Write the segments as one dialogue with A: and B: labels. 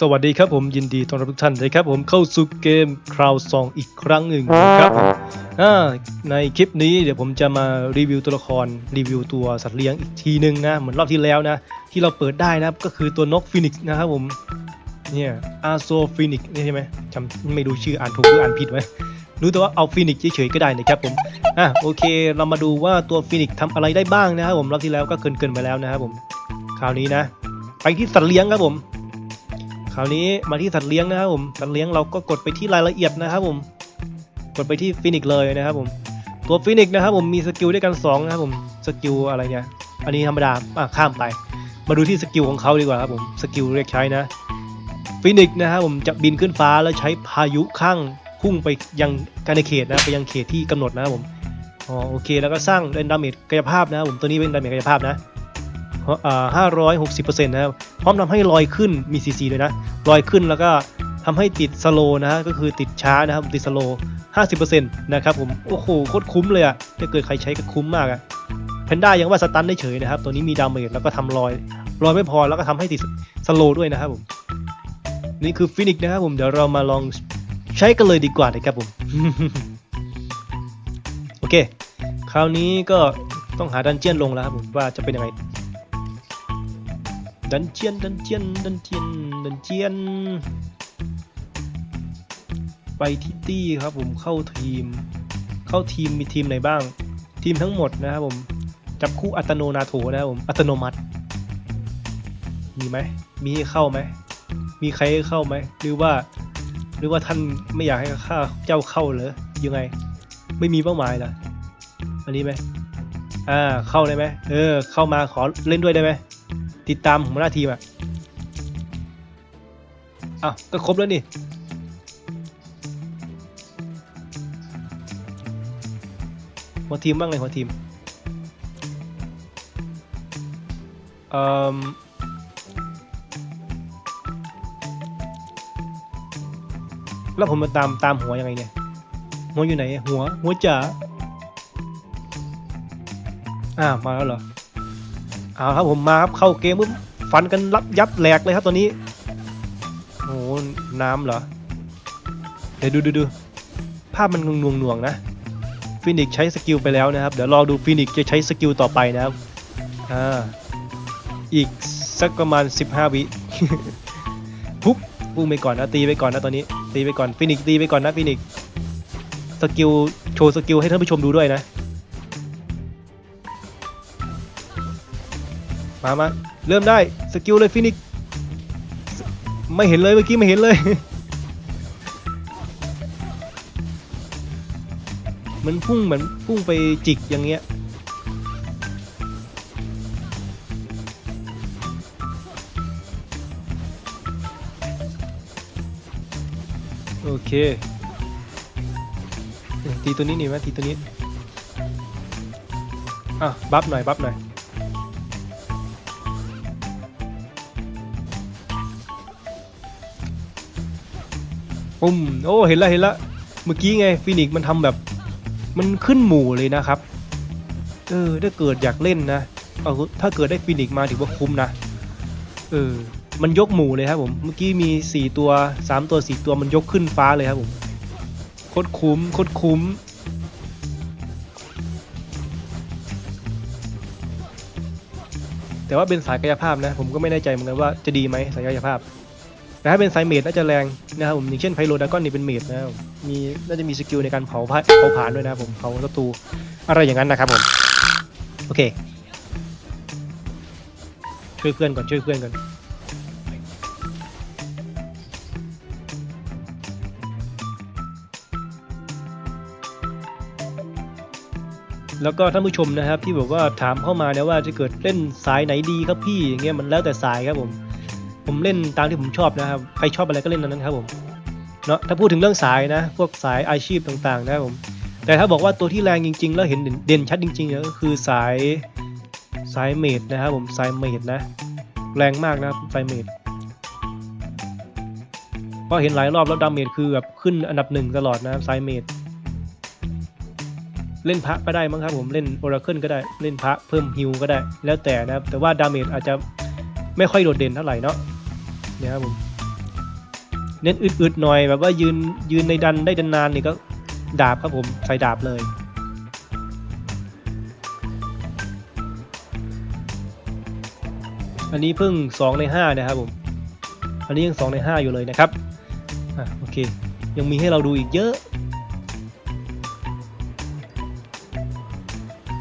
A: สวัสดีครับผมยินดีต้อนรับทุกท่านเลยครับผมเข้าสู่เกม Crowd Song อีกครั้งหนึ่งนะครับผมในคลิปนี้เดี๋ยวผมจะมารีวิวตัวละครรีวิวตัวสัตว์เลี้ยงอีกทีหนึ่งนะเหมือนรอบที่แล้วนะ ที่เราเปิดได้นะก็คือตัวนกฟินิกซ์นะครับผมเนี่ยอาโซฟินิกใช่ไหมจำไม่รู้ชื่ออ่านถูกหรืออ่านผิดไหมรู้แต่ว่าเอาฟินิกซ์เฉยๆก็ได้นะครับผมอะโอเค เรามาดูว่าตัวฟินิกซ์ทำอะไรได้บ้างนะครับผมรอบที่แล้วก็เกินๆไปแล้วนะครับผมคราวนี้นะ ไปที่สัตว์เลี้ยงครับผม คราวนี้มาที่สัตว์เลี้ยงนะครับผมสัตว์เลี้ยงเราก็กดไปที่รายละเอียดนะครับผมกดไปที่ฟินิกเลยนะครับผมตัวฟินิกนะครับผมมีสกิลด้วยกันสองนะครับผมสกิลอะไรเนี่ยอันนี้ธรรมดาอะข้ามไป มาดูที่สกิลของเขาดีกว่าครับผมสกิลเรียกใช้นะฟินิกนะครับผมจะบินขึ้นฟ้าแล้วใช้พายุข้างพุ่งไปยังการในเขตนะไปยังเขตที่กำหนดนะครับผมอ๋อโอเคแล้วก็สร้างเล่นดาเมจกายภาพนะครับผมตัวนี้เป็นดาเมจกายภาพนะ ห้าร้อยหกสิบเปอร์เซ็นต์นะครับพร้อมทำให้ลอยขึ้นมีซีซีด้วยนะลอยขึ้นแล้วก็ทำให้ติดสโลนะฮะก็คือติดช้านะครับติดสโล50%นะครับผมโอ้โหโคตรคุ้มเลยอะถ้าเกิดใครใช้ก็คุ้มมากอะแพนด้ายังว่าสตันได้เฉยนะครับ ตัวนี้มีดาเมจแล้วก็ทำลอยลอยไม่พอแล้วก็ทำให้ติดสโลด้วยนะครับผมนี่คือฟินิกนะครับผมเดี๋ยวเรามาลองใช้กันเลยดีกว่านะครับผมโอเค คราวนี้ก็ต้องหาดันเจียนลงแล้วครับผมว่าจะเป็นยังไง ดันเจียนดันเจียนดันเจียนดันเจียน ไปที่ตี้ครับผมเข้าทีม เข้าทีมมีทีมไหนบ้าง ทีมทั้งหมดนะครับผมจับคู่อัตโนนาโถนะครับผมอัตโนมัติ มีไหมมีให้เข้าไหมมีใครให้เข้าไหมหรือว่าหรือว่าท่านไม่อยากให้ข้าเจ้าเข้าเหรอยังไง ไม่มีเป้าหมายเหรออันนี้ไหมอ่าเข้าได้ไหมเออ เข้ามาขอเล่นด้วยได้ไหม ติดตามหัวหน้าทีมอะอ้าวก็ครบแล้วนี่หัวทีมบ้างเลยหัวทีมเอ่อแล้วผมมาตามตามหัวยังไงเนี่ย หัวอยู่ไหน หัว หัวจ๋าอ่ามาแล้วเหรอ เอาครับผมมาครับเข้าเกมปุ๊บฟันกันรับยับแหลกเลยครับตอนนี้โอ้โหน้ำเหรอ เดี๋ยวดูดูดูภาพมันงวงงวงนะฟินิกใช้สกิลไปแล้วนะครับ เดี๋ยวรอดูฟินิกจะใช้สกิลต่อไปนะครับอ่าอีกสักประมาณ 15 วิปุ๊บปุ้งไปก่อนนะตีไปก่อนนะตอนนี้ ตีไปก่อนฟินิกตีไปก่อนนะฟินิกสกิลโชว์สกิลให้ท่านผู้ชมดูด้วยนะ มามาเริ่มได้สกิลเลยฟินิกไม่เห็นเลยเมื่อกี้ไม่เห็นเลยเหมันพุ่งเหมือนพุ่งไปจิกอย่างเงี้ยโอเคตีตัวนี้หนี่ไหมตีตัวนี้อะบัฟหน่อยบัฟหน่อย ปุ่มโอ้เห็นแล้วเห็นแล้วเมื่อกี้ไงฟินิกซ์มันทำแบบ มันขึ้นหมู่เลยนะครับ เออถ้าเกิดอยากเล่นนะเอาถ้าเกิดได้ฟินิกซ์มาถือว่าคุ้มนะเออมันยกหมู่เลยครับผมเมื่อกี้มีสี่ตัวสามตัวสี่ตัวมันยกขึ้นฟ้าเลยครับผมโคตรคุ้มโคตรคุ้มแต่ว่าเป็นสายกายภาพนะ ผมก็ไม่แน่ใจเหมือนกันว่าจะดีไหมสายกายภาพ แต่ถ้าเป็นไซเมดน่าจะแรงนะครับผมอย่างเช่นไพโลดากอนนี่เป็นเมดนะครับมีน่าจะมีสกิลในการเผาเผาผลาญด้วยนะครับผมเผาศัตรูอะไรอย่างนั้นนะครับผมโอเค ช่วยเพื่อนก่อนช่วยเพื่อนก่อนแล้วก็ท่านผู้ชมนะครับที่บอกว่าถามเข้ามาเนี่ยว่าจะเกิดเล่นสายไหนดีครับพี่อย่างเงี้ยมันแล้วแต่สายครับผม ผมเล่นตามที่ผมชอบนะครับ ใครชอบอะไรก็เล่นนั้นครับผมเนาะถ้าพูดถึงเรื่องสายนะ พวกสายอาชีพต่างๆนะครับผม แต่ถ้าบอกว่าตัวที่แรงจริง ๆ แล้วเห็นเด่นชัดจริงๆเนี่ยก็คือสายสายเมดนะครับผมสายเมดนะ แรงมากนะครับสายเมดเพราะเห็นหลายรอบแล้วดาเมจคือแบบขึ้นอันดับหนึ่งตลอดนะครับสายเมดเล่นพระก็ได้มั้งครับผมเล่นโอราเคิลก็ได้เล่นพระเพิ่มฮิวก็ได้ แล้วแต่นะครับแต่ว่าดาเมจอาจจะ ไม่ค่อยโดดเด่นเท่าไหร่เนาะเนี่ยครับผมเน้นอึดๆหน่อยแบบว่ายืนยืนในดันได้ดันนานนี่ก็ดาบครับผมใส่ดาบเลยอันนี้เพิ่งสองในห้านะครับผม อันนี้ยังสองในห้าอยู่เลยนะครับ อะโอเค ยังมีให้เราดูอีกเยอะ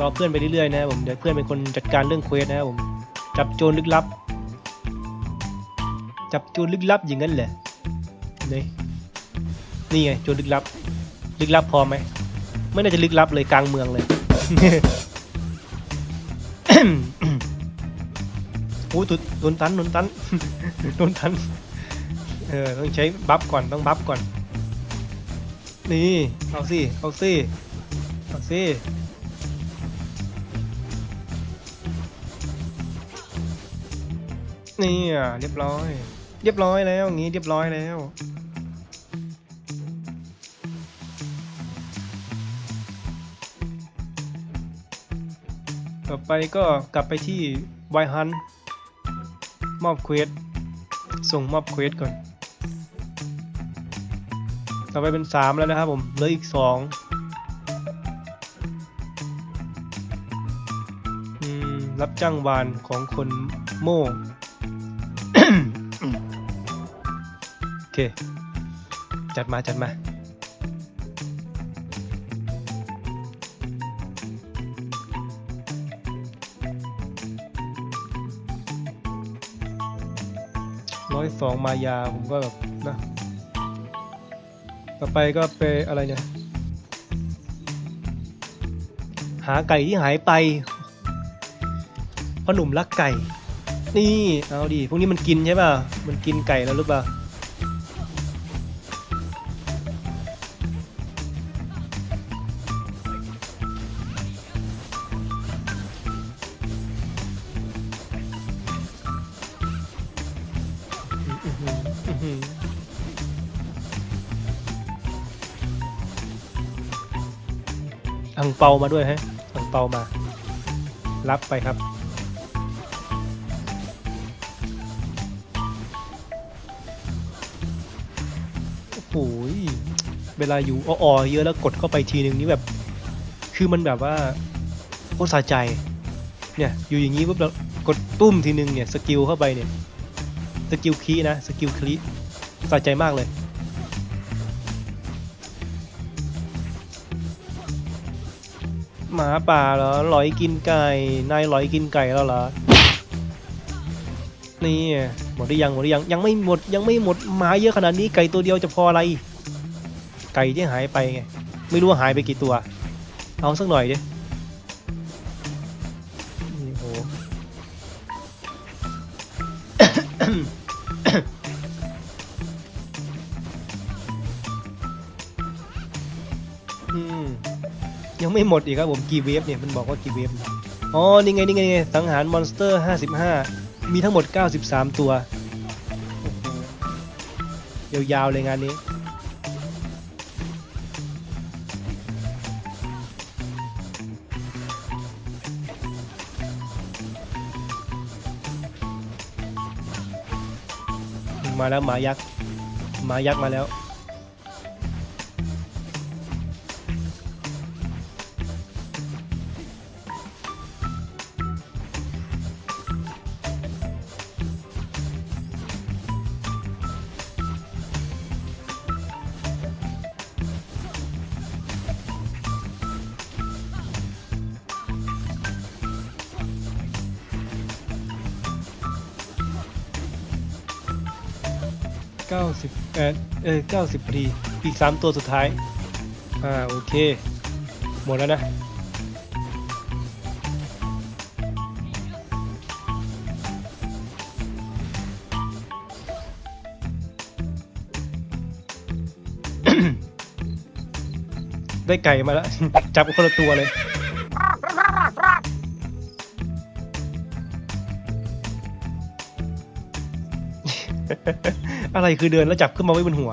A: รอเพื่อนไปเรื่อยๆนะครับผม เดี๋ยวเพื่อนเป็นคนจัดการเรื่องเควสนะครับผม จับโจรลึกลับ จับโจรลึกลับอย่างนั้นแหละนี่นี่ไงโจรลึกลับ ลึกลับพอไหมไม่น่าจะลึกลับเลยกลางเมืองเลยโอ้ตุโดนตันโดนตันโดนตันเออต้องใช้บัฟก่อนต้องบัฟก่อน นี่เอาสิเอาสิเอาสินี่อะเรียบร้อย เรียบร้อยแล้วอย่างงี้เรียบร้อยแล้วต่อไปก็กลับไปที่ไวฮันมอบเควสส่งมอบเควสก่อน ต่อไปเป็นสามแล้วนะครับผมเหลืออีกสองอืมรับจ้างวานของคนโม่ เค จัดมาจัดมา ร้อยสองมายาผมก็แบบนะ ต่อไปก็ไปอะไรเนี่ย หาไก่ที่หายไปพ่อหนุ่มรักไก่ นี่ เอาดิ พวกนี้มันกินใช่ป่ะ มันกินไก่แล้วหรือเปล่า อังเปามาด้วยฮะอังเปามา รับไปครับ โอ้โหยเวลาอยู่อ้อเยอะแล้วกดเข้าไปทีนึงนี่แบบ คือมันแบบว่าโคตรสะใจ เนี่ย อยู่อย่างนี้ปุ๊บแล้วกดตุ้มทีนึงเนี่ย สกิลเข้าไปเนี่ย สกิลคีนะ สกิลคลีสะใจมากเลย มาป่าเหรอหลอยกินไก่นายหลอยกินไก่แล้วเหรอนี่หมดหรือยังหมดหรือยังยังไม่หมดยังไม่หมดหมาเยอะขนาดนี้ไก่ตัวเดียวจะพออะไร ไก่ที่หายไปไงไม่รู้ว่าหายไปกี่ตัว เอาสักหน่อยดิ ไม่หมดอีกครับผมกี่เวฟเนี่ยมันบอกว่ากี่เวฟอ๋อนี่ไงนี่ไงสังหารมอนสเตอร์ 55 มีทั้งหมด 93 ตัวโอ้โหยาวๆเลยงานนี้มาแล้วหมายักษ์หมายักษ์มาแล้ว เก้าสิบเออเออเก้าสิบพอดี อีกสามตัวสุดท้าย อ่า โอเค หมดแล้วนะ ได้ไก่มาแล้ว จับคนละตัวเลย อะไรคือเดินแล้วจับขึ้นมาไว้บนหัว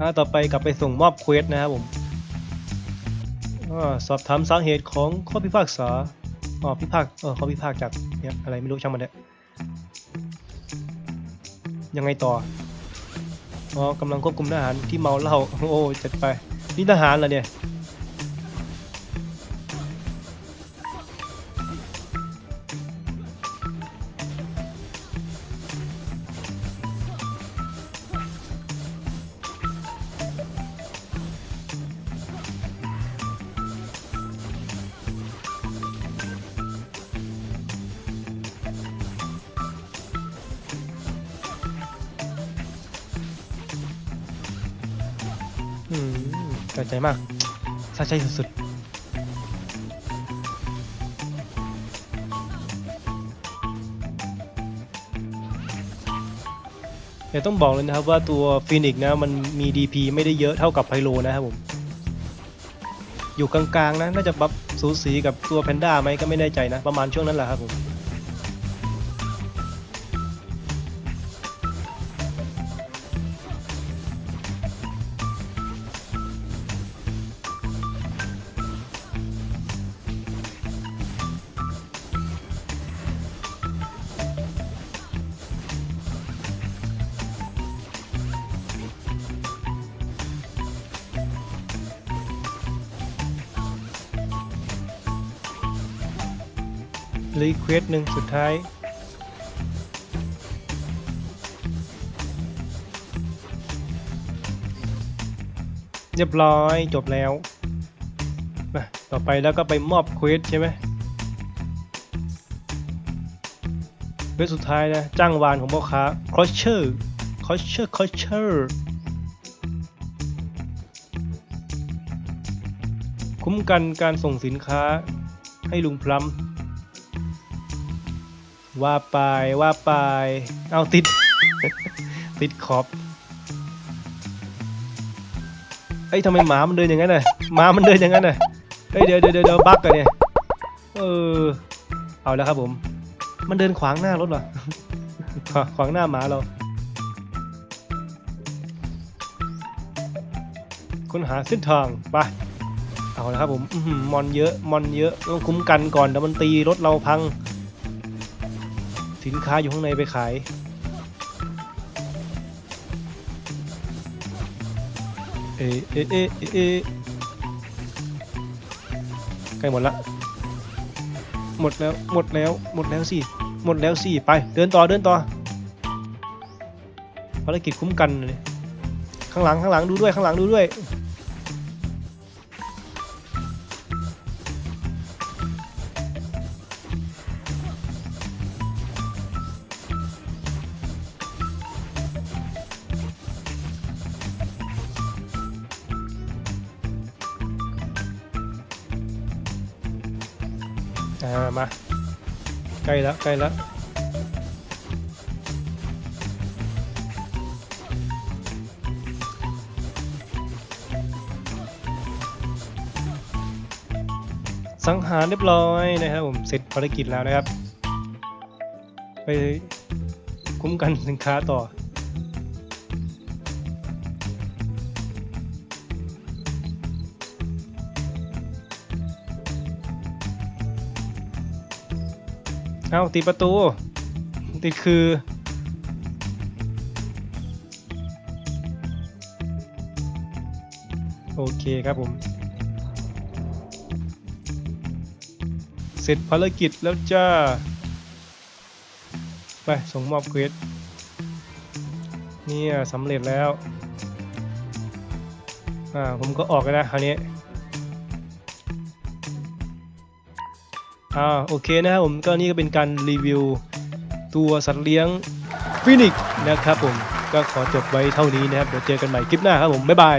A: อ่าต่อไปกลับไปส่งมอบเควสนะครับผมอสอบถามสาเหตุของข้อพิพากษาอ๋อพิพากเออข้อพิพากจากเนี่ยอะไรไม่รู้ช่างมันเถอะยังไงต่ออ๋อกำลังควบคุมทหารที่เมาเหล้าโอ้จัดไปนี่ทหารเหรอเนี่ยะใจมากสะใจสุดๆเดี๋ยวต้องบอกเลยนะครับว่าตัวฟินิกนะมันมี DP ไม่ได้เยอะเท่ากับไพโลนะครับผม อยู่กลางๆนะน่าจะบัฟสูสีกับตัวแพนด้าไหมก็ไม่แน่ใจนะ ประมาณช่วงนั้นแหละครับผม รีเควสหนึ่งสุดท้ายเรียบร้อยจบแล้วมาต่อไปแล้วก็ไปมอบเควสใช่ไหมเควสสุดท้ายนะจ้างวานของพ่อค้า crusher crusher crusher คุ้มกันการส่งสินค้าให้ลุงพลัม ว่าไปว่าไป เอาติด ติดขอบเอ้ยทำไมหมามันเดินอย่างนั้นน่ะหมามันเดินอย่างนั้นน่ะเฮ้ยเดี๋ยวเดี๋ยวเดี๋ยวบั๊กอะเนี่ยเออเอาแล้วครับผม มันเดินขวางหน้ารถเหรอขวางหน้าหมาเรา ค้นหาเส้นทางไปเอาละครับผมมอนเยอะมอนเยอะต้องคุ้มกันก่อนเดี๋ยวมันตีรถเราพัง สินค้าอยู่ข้างในไปขาย เอเอเอเอเอใกล้หมดละ หมดแล้วหมดแล้วหมดแล้วสิหมดแล้วสิไป เดินต่อเดินต่อภารกิจคุ้มกันเลยข้างหลังข้างหลังดูด้วยข้างหลังดูด้วยามา ใกล้แล้วใกล้แล้วสังหารเรียบร้อยนะครับผมเสร็จภารกิจแล้วนะครับ ไปคุ้มกันสินค้าต่อ เอาติดประตู ติดคือ โอเคครับผม เสร็จภารกิจแล้วจ้า ไป ส่งมอบเควสเนี่ยสำเร็จแล้ว อ่า ผมก็ออกแล้วนะคราวนี้ อ่าโอเคนะครับผมก็นี่ก็เป็นการรีวิวตัวสัตว์เลี้ยงฟินิกนะครับผมก็ขอจบไว้เท่านี้นะครับเดี๋ยวเจอกันใหม่คลิปหน้าครับผมบ๊ายบาย